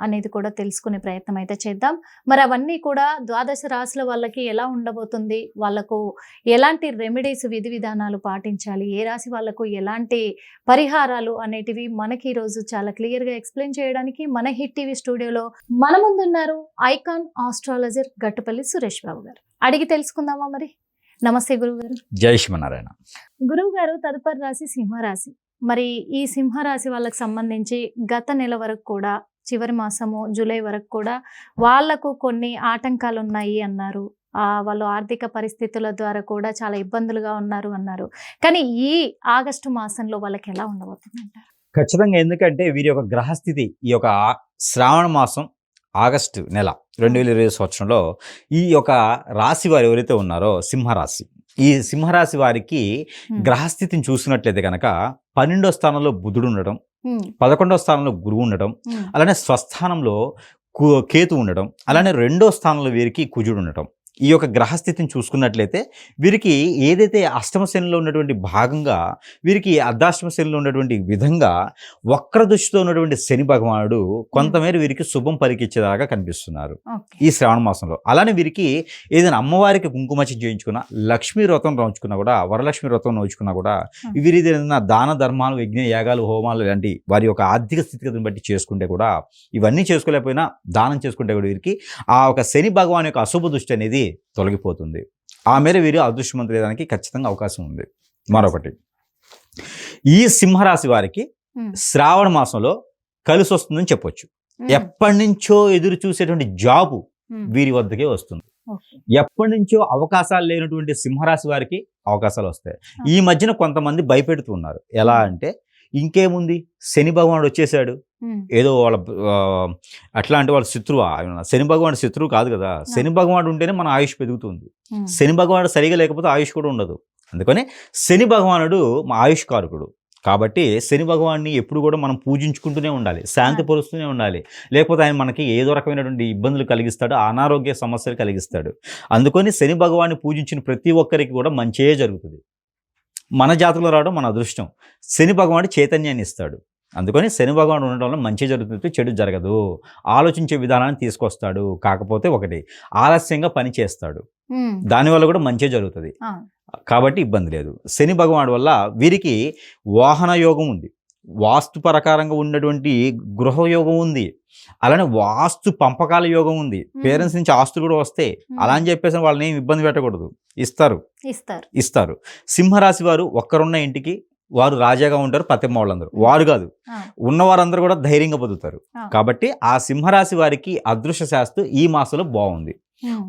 అనేది కూడా తెలుసుకునే ప్రయత్నం అయితే చేద్దాం. మరి అవన్నీ కూడా ద్వాదశ రాశుల వాళ్ళకి ఎలా ఉండబోతుంది? వాళ్ళకు ఎలాంటి రెమెడీస్ విధి విధానాలు పాటించాలి? ఏ రాశి వాళ్ళకు ఎలాంటి పరిహారాలు అనేటివి మనకి ఈరోజు చాలా క్లియర్గా ఎక్స్ప్లెయిన్ చేయడానికి మన హిట్ టీవీ స్టూడియోలో మన ముందున్నారు ఐకాన్ ఆస్ట్రాలజర్ గట్టుపల్లి సురేష్ బాబు గారు. అడిగి తెలుసుకుందామా మరి? నమస్తే గురువు గారు జై శ్రీమన్నారాయణ. గురువు గారు తదుపరి రాశి సింహరాశి. మరి ఈ సింహరాశి వాళ్ళకి సంబంధించి గత నెల వరకు కూడా చివరి మాసము జూలై వరకు కూడా వాళ్ళకు కొన్ని ఆటంకాలు ఉన్నాయి అన్నారు. ఆ వాళ్ళు ఆర్థిక పరిస్థితుల ద్వారా కూడా చాలా ఇబ్బందులుగా ఉన్నారు అన్నారు. కానీ ఈ ఆగస్టు మాసంలో వాళ్ళకి ఎలా ఉండబోతుంది అంటారు ఖచ్చితంగా ఎందుకంటే వీరి యొక్క గ్రహస్థితి ఈ యొక్క శ్రావణ మాసం ఆగస్టు నెల రెండు వేల ఇరవై సంవత్సరంలో ఈ యొక్క రాశి వారు ఎవరైతే ఉన్నారో సింహరాశి. ఈ సింహరాశి వారికి. గ్రహస్థితిని చూసినట్లయితే కనుక పన్నెండో స్థానంలో బుధుడు ఉండడం ఉమ్, పదకొండో స్థానంలో గురువు ఉండడం ఉమ్, అలానే స్వస్థానంలో కు- కేతు ఉండడం అలానే రెండో స్థానంలో వీరికి కుజుడు ఉండటం. ఈ యొక్క గ్రహస్థితిని చూసుకున్నట్లయితే వీరికి ఏదైతే అష్టమ శనిలో ఉన్నటువంటి భాగంగా వీరికి అర్ధాష్టమ శనిలో ఉన్నటువంటి విధంగా వక్ర దృష్టితో ఉన్నటువంటి శని భగవానుడు కొంతమేర వీరికి శుభం పలికిచ్చేలాగా కనిపిస్తున్నారు. ఈ శ్రావణ మాసంలో అలానే వీరికి ఏదైనా అమ్మవారికి కుంకుమచి చేయించుకున్నా లక్ష్మీ వ్రతం నోచుకున్నా కూడా వరలక్ష్మి వ్రతం నోచుకున్నా కూడా. వీరి ఏదైనా దాన ధర్మాలు యజ్ఞ యాగాలు హోమాలు ఇలాంటి వారి యొక్క ఆర్థిక స్థితిగతిని బట్టి చేసుకుంటే కూడా ఇవన్నీ చేసుకోలేకపోయినా దానం చేసుకుంటే కూడా వీరికి ఆ ఒక శని భగవాన్ యొక్క అశుభ దృష్టి అనేది తొలగిపోతుంది. ఆ మేర వీరు అదృష్టవంతులేదానికి ఖచ్చితంగా అవకాశం ఉంది. మరొకటి. ఈ సింహరాశి వారికి శ్రావణ మాసంలో కలిసి వస్తుందని చెప్పొచ్చు. ఎప్పటి నుంచో ఎదురు చూసేటువంటి జాబు వీరి వద్దకే వస్తుంది. ఎప్పటి నుంచో అవకాశాలు లేనటువంటి సింహరాశి వారికి అవకాశాలు వస్తాయి. ఈ మధ్యన కొంతమంది భయపెడుతూ ఉన్నారు. ఎలా అంటే ఇంకేముంది? శని భగవానుడు వచ్చేసాడు. ఏదో వాళ్ళ ఆ, అట్లా అంటే వాళ్ళ శత్రువా? శని భగవానుడు శత్రువు కాదు కదా. శని భగవానుడు ఉంటేనే మన ఆయుష్ పెరుగుతుంది. శని భగవానుడు సరిగా లేకపోతే ఆయుష్ కూడా ఉండదు. అందుకని శని భగవానుడు మా ఆయుష్ కారకుడు. కాబట్టి శని భగవాన్ని ఎప్పుడు కూడా మనం పూజించుకుంటూనే ఉండాలి. శాంతి పరుస్తూనే ఉండాలి. లేకపోతే ఆయన మనకి ఏదో రకమైనటువంటి ఇబ్బందులు కలిగిస్తాడు అనారోగ్య సమస్యలు కలిగిస్తాడు. అందుకని శని భగవాన్ని పూజించిన ప్రతి ఒక్కరికి కూడా మంచే జరుగుతుంది. మన జాతకంలో రావడం మన అదృష్టం. శని భగవానుడు చైతన్యాన్ని ఇస్తాడు. అందుకని శని భగవానుడు ఉండడం వల్ల మంచి జరుగుతుంది చెడు జరగదు. ఆలోచించే విధానాన్ని తీసుకొస్తాడు. కాకపోతే ఒకటి ఆలస్యంగా పని చేస్తాడు. దానివల్ల కూడా మంచి జరుగుతుంది. కాబట్టి ఇబ్బంది లేదు. శని భగవానుడు వల్ల వీరికి వాహన యోగం ఉంది. వాస్తు ప్రకారంగా ఉన్నటువంటి గృహ యోగం ఉంది. అలానే వాస్తు పంపకాల యోగం ఉంది. పేరెంట్స్ నుంచి ఆస్తులు కూడా వస్తాయి ఉమ్, అలా అని చెప్పేసి వాళ్ళని ఏమి ఇబ్బంది పెట్టకూడదు. ఇస్తారు. ఇస్తారు. ఇస్తారు. సింహరాశి వారు ఒక్కరున్న ఇంటికి వారు రాజాగా ఉంటారు పతిమ్మ వాళ్ళందరూ వారు కాదు. ఉన్నవారందరూ కూడా ధైర్యంగా ఆ. కాబట్టి ఆ సింహరాశి వారికి అదృశ్య శాస్త్రం ఈ మాసంలో బాగుంది.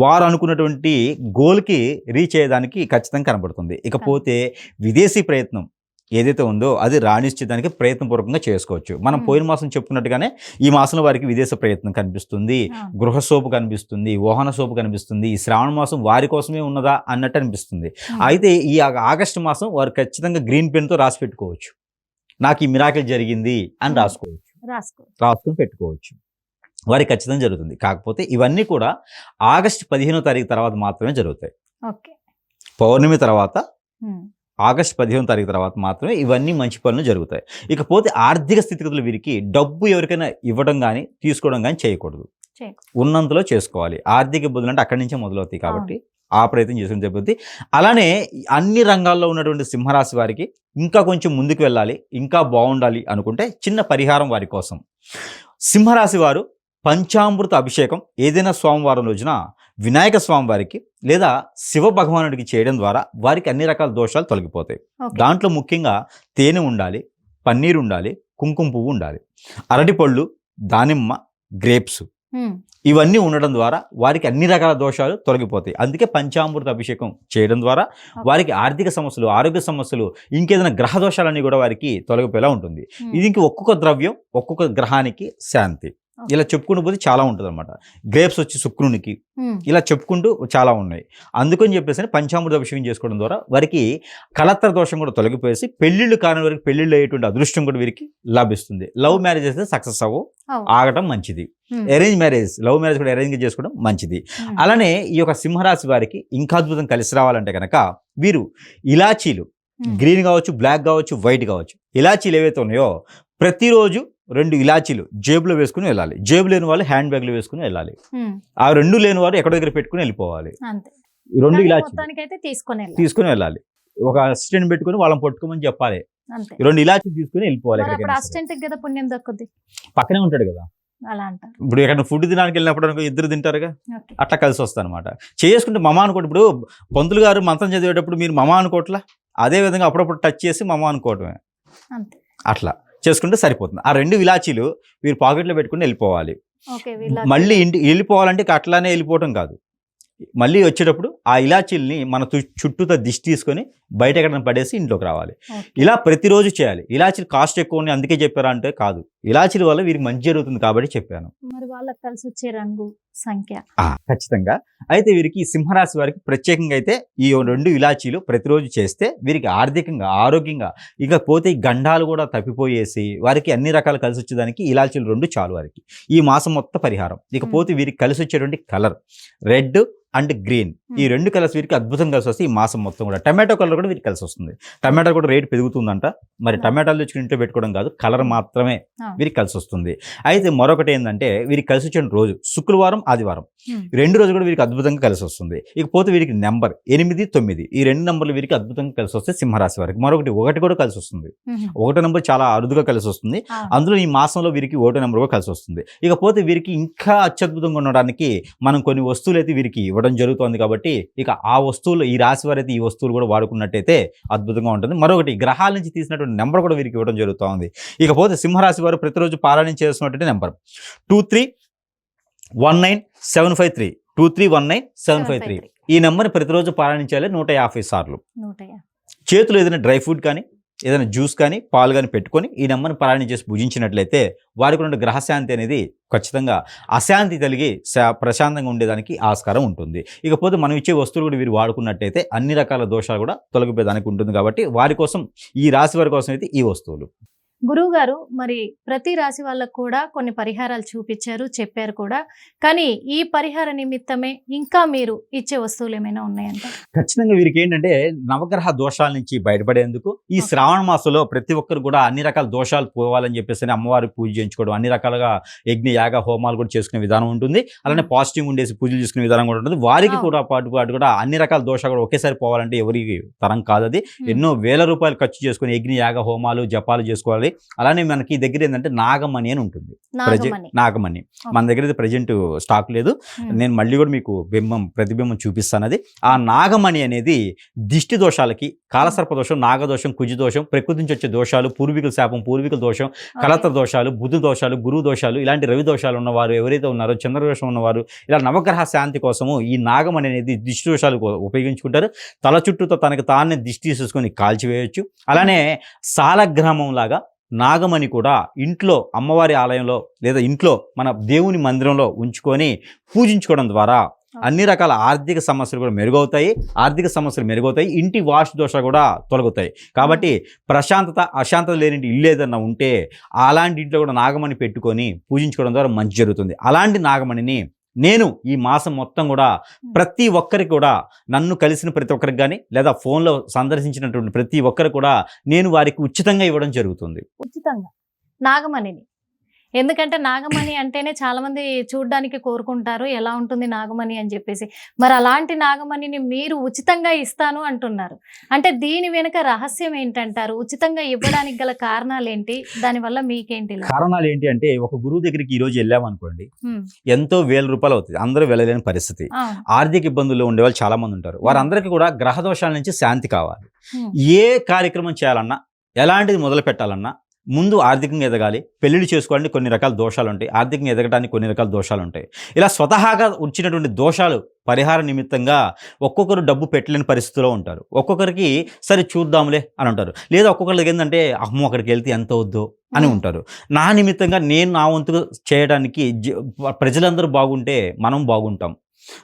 వారు అనుకున్నటువంటి గోల్కి రీచ్ అయ్యేదానికి ఖచ్చితంగా కనబడుతుంది. ఇకపోతే విదేశీ ప్రయత్నం ఏదైతే ఉందో అది రాణించేదానికి ప్రయత్నపూర్వకంగా చేసుకోవచ్చు. మనం. పోయిన మాసం చెప్పుకున్నట్టుగానే ఈ మాసంలో వారికి విదేశ ప్రయత్నం కనిపిస్తుంది గృహ సోపు కనిపిస్తుంది వాహన సోపు కనిపిస్తుంది ఈ శ్రావణ మాసం వారి కోసమే ఉన్నదా అన్నట్టు అనిపిస్తుంది. అయితే ఈ ఆగస్టు మాసం వారు ఖచ్చితంగా గ్రీన్ పెన్తో రాసి పెట్టుకోవచ్చు. నాకు ఈ మిరాకిల్ జరిగింది అని. రాసుకోవచ్చు. రాసుకో రాసుకుని పెట్టుకోవచ్చు. వారికి ఖచ్చితంగా జరుగుతుంది. కాకపోతే ఇవన్నీ కూడా ఆగస్టు పదిహేనో తారీఖు తర్వాత మాత్రమే జరుగుతాయి. ఓకే. పౌర్ణమి తర్వాత ఆగస్టు పదిహేను తారీఖు తర్వాత మాత్రమే ఇవన్నీ మంచి పనులు జరుగుతాయి. ఇకపోతే ఆర్థిక స్థితిగతులు వీరికి డబ్బు ఎవరికైనా ఇవ్వడం కానీ తీసుకోవడం కానీ చేయకూడదు. ఉన్నంతలో చేసుకోవాలి. ఆర్థిక ఇబ్బందులు అంటే అక్కడి నుంచే మొదలవుతాయి కాబట్టి ఆ ప్రయత్నం చేసుకుని చెబుద్ది అలానే అన్ని రంగాల్లో ఉన్నటువంటి సింహరాశి వారికి ఇంకా కొంచెం ముందుకు వెళ్ళాలి ఇంకా బాగుండాలి అనుకుంటే చిన్న పరిహారం వారి కోసం. సింహరాశి వారు పంచామృత అభిషేకం ఏదైనా సోమవారం రోజున వినాయక స్వామి వారికి లేదా శివ భగవానుడికి చేయడం ద్వారా వారికి అన్ని రకాల దోషాలు తొలగిపోతాయి. దాంట్లో ముఖ్యంగా తేనె ఉండాలి పన్నీర్ ఉండాలి కుంకుమ పువ్వు ఉండాలి. అరటిపళ్ళు దానిమ్మ గ్రేప్స్ ఇవన్నీ ఉండడం ద్వారా వారికి అన్ని రకాల దోషాలు తొలగిపోతాయి. అందుకే పంచామృత అభిషేకం చేయడం ద్వారా వారికి ఆర్థిక సమస్యలు ఆరోగ్య సమస్యలు ఇంకేదైనా గ్రహ దోషాలన్నీ కూడా వారికి తొలగిపోయేలా ఉంటుంది. ఇది ఇంక ఒక్కొక్క ద్రవ్యం ఒక్కొక్క గ్రహానికి శాంతి. ఇలా చెప్పుకుంటూ పోతే చాలా ఉంటుంది అనమాట గ్రేప్స్ వచ్చి శుక్రునికి. ఇలా చెప్పుకుంటూ చాలా ఉన్నాయి. అందుకని చెప్పేసి పంచామృత అభిషేకం చేసుకోవడం ద్వారా వారికి కలత్ర దోషం కూడా తొలగిపోయేసి పెళ్ళిళ్ళు కాని వారికి పెళ్ళిళ్ళు అయ్యేటువంటి అదృష్టం కూడా వీరికి లభిస్తుంది. లవ్ మ్యారేజ్ అయితే సక్సెస్ అవ్వు అవును. ఆగటం మంచిది. అరేంజ్ మ్యారేజ్ లవ్ మ్యారేజ్ కూడా అరేంజ్ చేసుకోవడం మంచిది. అలానే ఈ యొక్క సింహరాశి వారికి ఇంకా అద్భుతం కలిసి రావాలంటే కనుక వీరు ఇలాచీలు. గ్రీన్ కావచ్చు బ్లాక్ కావచ్చు వైట్ కావచ్చు. ఇలాచీలు ఏవైతే ఉన్నాయో ప్రతిరోజు రెండు ఇలాచీలు జేబులో వేసుకుని వెళ్ళాలి. జేబు లేని వాళ్ళు హ్యాండ్ బ్యాగ్లో వేసుకుని వెళ్ళాలి. ఆ రెండు లేని వారు ఎక్కడ దగ్గర పెట్టుకుని వెళ్ళిపోవాలి. రెండు ఇలాచీలు మొత్తానికైతే తీసుకొని వెళ్ళాలి. ఒక అసిస్టెంట్ పెట్టుకుని వాళ్ళని పట్టుకోమని చెప్పాలి. రెండు ఇలాచీలు తీసుకుని వెళ్ళిపోవాలి పక్కనే ఉంటాడు కదా. ఇప్పుడు ఎక్కడ ఫుడ్ తినడానికి వెళ్ళినప్పుడు అనుకో ఇద్దరు తింటారుగా. అట్లా కలిసి వస్తుంది అనమాట చేసుకుంటే మమ అనుకోండి ఇప్పుడు పంతులు గారు మంత్రం చదివేటప్పుడు మీరు మమ అనుకోవట్లా? అదే విధంగా అప్పుడప్పుడు టచ్ చేసి మమ అనుకోవటమే. అంతే. అట్లా. చేసుకుంటే సరిపోతుంది. ఆ రెండు ఇలాచీలు మీరు పాకెట్లో పెట్టుకుని వెళ్ళిపోవాలి. మళ్ళీ ఇంటి వెళ్ళిపోవాలంటే అట్లానే వెళ్ళిపోవటం కాదు. మళ్ళీ వచ్చేటప్పుడు ఆ ఇలాచీల్ని మన చుట్టూతో దిష్టి తీసుకొని బయట ఎక్కడ పడేసి ఇంట్లోకి రావాలి. ఇలా ప్రతిరోజు చేయాలి. ఇలాచీలు కాస్ట్ ఎక్కువ ఉన్నాయి అందుకే చెప్పారా అంటే కాదు. ఇలాచీల వల్ల వీరికి మంచి జరుగుతుంది కాబట్టి చెప్పాను. మరి వాళ్ళకి కలిసి వచ్చే రంగు సంఖ్య. ఖచ్చితంగా. అయితే వీరికి సింహరాశి వారికి ప్రత్యేకంగా అయితే ఈ రెండు ఇలాచీలు ప్రతిరోజు చేస్తే వీరికి ఆర్థికంగా ఆరోగ్యంగా ఇకపోతే ఈ గండాలు కూడా తప్పిపోయేసి వారికి అన్ని రకాలు కలిసి వచ్చేదానికి ఇలాచీలు రెండు చాలు వారికి. ఈ మాసం మొత్తం పరిహారం. ఇకపోతే వీరికి కలిసి వచ్చేటువంటి కలర్ రెడ్ అండ్ గ్రీన్. ఈ. రెండు కలర్స్ వీరికి అద్భుతం కలిసి వస్తే ఈ మాసం మొత్తం కూడా. టమాటో కలర్ కూడా వీరికి కలిసి వస్తుంది. టమాటో కూడా రేట్ పెరుగుతుందంట. మరి. టమాటాలు తెచ్చుకుని ఇంట్లో పెట్టుకోవడం కాదు కలర్ మాత్రమే. వీరికి కలిసి వస్తుంది. అయితే మరొకటి ఏంటంటే వీరికి కలిసి వచ్చిన రోజు శుక్రవారం ఆదివారం. రెండు రోజులు కూడా వీరికి అద్భుతంగా కలిసి వస్తుంది. ఇకపోతే వీరికి నెంబర్ ఎనిమిది తొమ్మిది ఈ రెండు నంబర్లు వీరికి అద్భుతంగా కలిసి వస్తే సింహరాశి వారికి. మరొకటి ఒకటి కూడా కలిసి వస్తుంది. ఒకటో నెంబర్ చాలా అరుదుగా కలిసి వస్తుంది. అందులో ఈ మాసంలో వీరికి ఒకటో నెంబర్ కూడా కలిసి వస్తుంది. ఇకపోతే వీరికి ఇంకా అత్యద్భుతంగా ఉండడానికి మనం కొన్ని వస్తువులు అయితే వీరికి ఇవ్వడం జరుగుతుంది కాబట్టి ఇక ఆ వస్తువులు ఈ రాశి వారు అయితే ఈ వస్తువులు కూడా వాడుకున్నట్టయితే అద్భుతంగా ఉంటుంది. మరొకటి గ్రహాల నుంచి తీసినటువంటి నెంబర్ కూడా వీరికి ఇవ్వడం జరుగుతుంది. ఇకపోతే సింహరాశి వారు ప్రతిరోజు పారాయణ చేస్తున్నటువంటి number. Two three one nine seven five three. Two three one nine seven five three. 753. ఈ నెంబర్ని ప్రతిరోజు పారాయణించాలి నూట యాభై సార్లు. చేతులు ఏదైనా డ్రై ఫ్రూట్ కానీ ఏదైనా జ్యూస్ కానీ పాలు కానీ పెట్టుకొని ఈ నెంబర్ని పారాయణ చేసి భుజించినట్లయితే వారికి ఉన్న గ్రహశాంతి అనేది ఖచ్చితంగా అశాంతి కలిగి శా- ప్రశాంతంగా ఉండేదానికి ఆస్కారం ఉంటుంది. ఇకపోతే మనం ఇచ్చే వస్తువులు కూడా వీరు వాడుకున్నట్టయితే అన్ని రకాల దోషాలు కూడా తొలగిపోయేదానికి ఉంటుంది కాబట్టి వారి కోసం ఈ రాశి వారి కోసం అయితే ఈ వస్తువులు. గురువు గారు మరి ప్రతి రాశి వాళ్ళకు కూడా కొన్ని పరిహారాలు చూపించారు చెప్పారు కూడా కానీ ఈ పరిహార నిమిత్తమే ఇంకా మీరు ఇచ్చే వస్తువులు ఏమైనా ఉన్నాయంట ఖచ్చితంగా వీరికి ఏంటంటే నవగ్రహ దోషాల నుంచి బయటపడేందుకు ఈ. శ్రావణ మాసంలో ప్రతి ఒక్కరు కూడా అన్ని రకాల దోషాలు పోవాలని చెప్పేసి అమ్మవారికి పూజ చేయించుకోవడం అన్ని రకాలుగా యజ్ఞ యాగ హోమాలు కూడా చేసుకునే విధానం ఉంటుంది అలానే. పాజిటివ్ ఉండేసి పూజలు చేసుకునే విధానం కూడా ఉంటుంది వారికి. కూడా పాటు పాటు కూడా అన్ని రకాల దోషాలు కూడా ఒకేసారి పోవాలంటే ఎవరికి తరం కాదు అది. ఎన్నో వేల రూపాయలు ఖర్చు చేసుకుని యజ్ఞ యాగ హోమాలు జపాలు చేసుకోవాలి అలానే మనకి దగ్గర ఏంటంటే నాగమణి అని ఉంటుంది. నాగమణి. మన దగ్గర అయితే ప్రజెంట్ స్టాక్ లేదు. నేను మళ్ళీ కూడా మీకు బింబం ప్రతిబింబం చూపిస్తాను అది. ఆ నాగమణి అనేది దిష్టి దోషాలకి కాలసర్ప దోషం నాగదోషం కుజి దోషం ప్రకృతి నుంచి వచ్చే దోషాలు పూర్వీకుల శాపం పూర్వీకుల దోషం. కలత్ర దోషాలు బుద్ధి దోషాలు గురువు దోషాలు ఇలాంటి రవి దోషాలు ఉన్నవారు ఎవరైతే ఉన్నారో చంద్ర దోషం ఉన్నవారు ఇలా నవగ్రహ శాంతి కోసము ఈ నాగమణి అనేది దిష్టి దోషాలు ఉపయోగించుకుంటారు. తల చుట్టూతో తనకు తానే దిష్టి తీసుకొని కాల్చివేయొచ్చు. అలానే సాలగ్రామం లాగా నాగమణి కూడా ఇంట్లో అమ్మవారి ఆలయంలో లేదా ఇంట్లో మన దేవుని మందిరంలో ఉంచుకొని పూజించుకోవడం ద్వారా అన్ని రకాల ఆర్థిక సమస్యలు కూడా మెరుగవుతాయి ఆర్థిక సమస్యలు మెరుగవుతాయి ఇంటి వాస్తు దోష కూడా తొలగుతాయి. కాబట్టి ప్రశాంతత అశాంతత లేని ఇల్లు ఏదన్నా ఉంటే అలాంటి ఇంట్లో కూడా నాగమణి పెట్టుకొని పూజించుకోవడం ద్వారా మంచి జరుగుతుంది. అలాంటి నాగమణిని నేను ఈ మాసం మొత్తం కూడా ప్రతి ఒక్కరికి కూడా నన్ను కలిసిన ప్రతి ఒక్కరికి కానీ లేదా ఫోన్లో సందర్శించినటువంటి ప్రతి ఒక్కరికి కూడా నేను వారికి ఉచితంగా ఇవ్వడం జరుగుతుంది. ఉచితంగా. నాగమణిని. ఎందుకంటే నాగమణి అంటేనే చాలా మంది చూడ్డానికి కోరుకుంటారు ఎలా ఉంటుంది నాగమణి అని చెప్పేసి. మరి అలాంటి నాగమణిని మీరు ఉచితంగా ఇస్తాను అంటున్నారు. అంటే దీని వెనుక రహస్యం ఏంటంటారు? ఉచితంగా ఇవ్వడానికి గల కారణాలు ఏంటి దానివల్ల మీకేంటి? కారణాలు ఏంటి అంటే ఒక గురువు దగ్గరికి ఈ రోజు వెళ్ళామనుకోండి. ఎంతో వేల రూపాయలు అవుతుంది అందరూ వెళ్ళలేని పరిస్థితి. ఆర్థిక ఇబ్బందుల్లో ఉండే వాళ్ళు చాలా మంది ఉంటారు వారందరికీ కూడా గ్రహ దోషాల నుంచి శాంతి కావాలి. ఏ కార్యక్రమం చేయాలన్నా ఎలాంటిది మొదలు పెట్టాలన్నా ముందు ఆర్థికంగా ఎదగాలి పెళ్ళిళ్ళు చేసుకోవాలని కొన్ని రకాల దోషాలు ఉంటాయి ఆర్థికంగా ఎదగడానికి కొన్ని రకాల దోషాలు ఉంటాయి ఇలా స్వతహాగా వచ్చినటువంటి దోషాలు పరిహార నిమిత్తంగా ఒక్కొక్కరు డబ్బు పెట్టలేని పరిస్థితిలో ఉంటారు. ఒక్కొక్కరికి సరే చూద్దాంలే అని అంటారు. లేదా ఒక్కొక్కరికి ఏంటంటే అమ్మో అక్కడికి వెళ్తే ఎంత వద్దు అని. ఉంటారు. నా నిమిత్తంగా నేను నా వంతుగా చేయడానికి ప్రజలందరూ బాగుంటే మనం బాగుంటాం.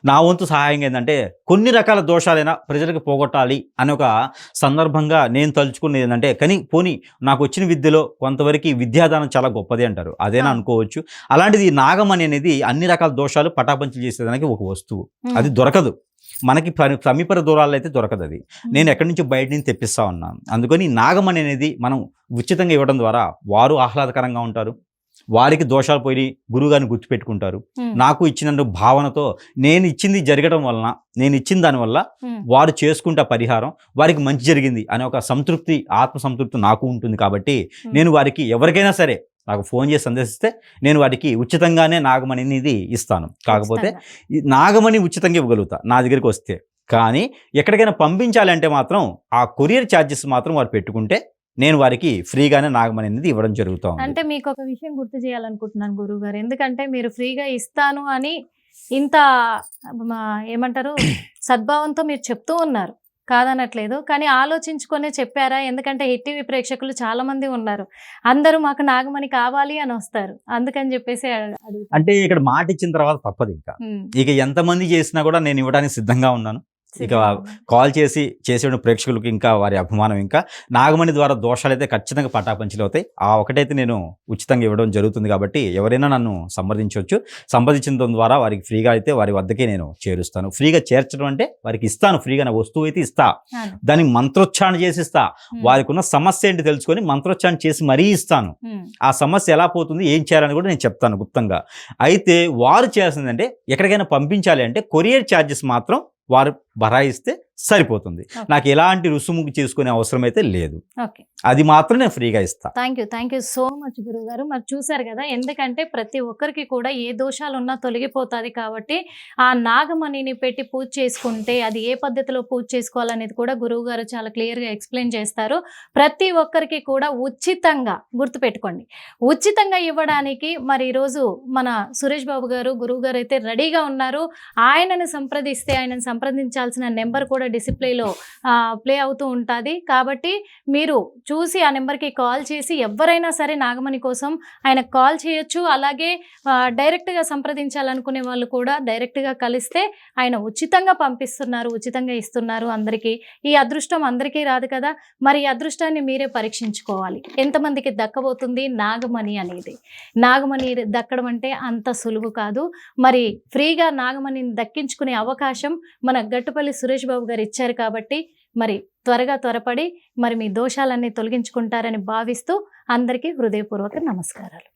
నా వంతు సహాయం ఏంటంటే కొన్ని రకాల దోషాలైనా ప్రజలకు పోగొట్టాలి అనే ఒక సందర్భంగా నేను తలుచుకునేది ఏంటంటే కానీ పోనీ నాకు వచ్చిన విద్యలో కొంతవరకు విద్యాదానం చాలా గొప్పది అంటారు. అదేనా. అనుకోవచ్చు. అలాంటిది నాగమణి అనేది అన్ని రకాల దోషాలు పటాపంచలు చేసేదానికి ఒక వస్తువు. అది దొరకదు. మనకి పని- సమీప దూరాల్లో అయితే దొరకదు అది. నేను ఎక్కడి నుంచి బయట నుంచి తెప్పిస్తా ఉన్నాను. అందుకని నాగమణి అనేది మనం ఉచితంగా ఇవ్వడం ద్వారా వారు ఆహ్లాదకరంగా ఉంటారు. వారికి దోషాలు పోయి గురువుగారిని గుర్తుపెట్టుకుంటారు. నాకు ఇచ్చిన భావనతో నేను ఇచ్చింది జరగడం వలన నేను ఇచ్చిన దానివల్ల వారు చేసుకుంటే పరిహారం వారికి మంచి జరిగింది అనే ఒక సంతృప్తి ఆత్మ సంతృప్తి నాకు ఉంటుంది కాబట్టి నేను వారికి ఎవరికైనా సరే నాకు ఫోన్ చేసి సందేశిస్తే నేను వారికి ఉచితంగానే నాగమణి అనేది ఇస్తాను. కాకపోతే నాగమణి ఉచితంగా ఇవ్వగలుగుతా నా దగ్గరికి వస్తే. కానీ ఎక్కడికైనా పంపించాలి అంటే మాత్రం ఆ కొరియర్ ఛార్జెస్ మాత్రం వారు పెట్టుకుంటే నేను వారికి ఫ్రీగానే నాగమణి అనేది ఇవ్వడం జరుగుతూ అంటే మీకు ఒక విషయం గుర్తు చేయాలనుకుంటున్నాను గురువు గారు ఎందుకంటే మీరు ఫ్రీగా ఇస్తాను అని ఇంత ఏమంటారు సద్భావంతో మీరు చెప్తూ ఉన్నారు. కాదనట్లేదు. కానీ ఆలోచించుకొనే చెప్పారా? ఎందుకంటే హిట్ టీవీ ప్రేక్షకులు చాలా మంది ఉన్నారు. అందరూ మాకు నాగమణి కావాలి అని వస్తారు. అందుకని చెప్పేసి. అంటే ఇక్కడ మాట ఇచ్చిన తర్వాత తప్పదు ఇంకా. ఇక ఎంతమంది చేసినా కూడా నేను ఇవ్వడానికి సిద్ధంగా ఉన్నాను. ఇక కాల్ చేసి చేసే ప్రేక్షకులకు ఇంకా వారి అభిమానం ఇంకా. నాగమణి ద్వారా దోషాలు అయితే ఖచ్చితంగా పటాపంచలు అవుతాయి. ఆ ఒకటైతే నేను ఉచితంగా ఇవ్వడం జరుగుతుంది కాబట్టి ఎవరైనా నన్ను సంప్రదించవచ్చు. సంప్రదించిన ద్వారా వారికి ఫ్రీగా అయితే వారి వద్దకే నేను చేరుస్తాను. ఫ్రీగా చేర్చడం అంటే వారికి ఇస్తాను. ఫ్రీగా నా వస్తువు అయితే ఇస్తా. దానికి మంత్రోచ్చారణ చేసి ఇస్తా. వారికి ఉన్న సమస్య ఏంటి తెలుసుకొని మంత్రోచ్చారణ చేసి మరీ ఇస్తాను. ఆ సమస్య ఎలా పోతుంది ఏం చేయాలని కూడా నేను చెప్తాను గుప్తంగా. అయితే వారు చేయాల్సిందంటే ఎక్కడికైనా పంపించాలి అంటే కొరియర్ ఛార్జెస్ మాత్రం వారు బరాయిస్తే సరిపోతుంది. నాకు ఎలాంటి రుసుము చేసుకునే అవసరం అయితే లేదు అది మాత్రం నేను ఫ్రీగా ఇస్తా. Thank you thank you so much గురువు గారు మరి చూసారు కదా ఎందుకంటే ప్రతి ఒక్కరికి కూడా ఏ దోషాలు ఉన్నా తొలగిపోతుంది కాబట్టి ఆ నాగమణిని పెట్టి పూజ చేసుకుంటే అది ఏ పద్ధతిలో పూజ చేసుకోవాలనేది కూడా గురువు గారు చాలా క్లియర్గా ఎక్స్ప్లెయిన్ చేస్తారు. ప్రతి ఒక్కరికి కూడా ఉచితంగా గుర్తుపెట్టుకోండి. ఉచితంగా ఇవ్వడానికి మరి ఈరోజు మన సురేష్ బాబు గారు గురువు గారు అయితే రెడీగా ఉన్నారు. ఆయనను సంప్రదిస్తే ఆయనను సంప్రదించాల్సిన నెంబర్ కూడా డిసిప్లేలో ప్లే అవుతూ ఉంటుంది. కాబట్టి మీరు చూసి ఆ నెంబర్కి కాల్ చేసి ఎవరైనా సరే నాగమణి కోసం ఆయన కాల్ చేయొచ్చు. అలాగే డైరెక్ట్గా సంప్రదించాలనుకునే వాళ్ళు కూడా డైరెక్ట్గా కలిస్తే ఆయన ఉచితంగా పంపిస్తున్నారు ఉచితంగా ఇస్తున్నారు అందరికీ. ఈ అదృష్టం అందరికీ రాదు కదా! మరి ఈ అదృష్టాన్ని మీరే పరీక్షించుకోవాలి. ఎంతమందికి దక్కబోతుంది నాగమణి అనేది? నాగమణి దక్కడం అంటే అంత సులువు కాదు. మరి ఫ్రీగా నాగమణిని దక్కించుకునే అవకాశం మన గట్టుపల్లి సురేష్ బాబు గారు ఇచ్చారు కాబట్టి మరి త్వరగా త్వరపడి మరి మీ దోషాలన్నీ తొలగించుకుంటారని భావిస్తూ అందరికీ హృదయపూర్వక నమస్కారాలు.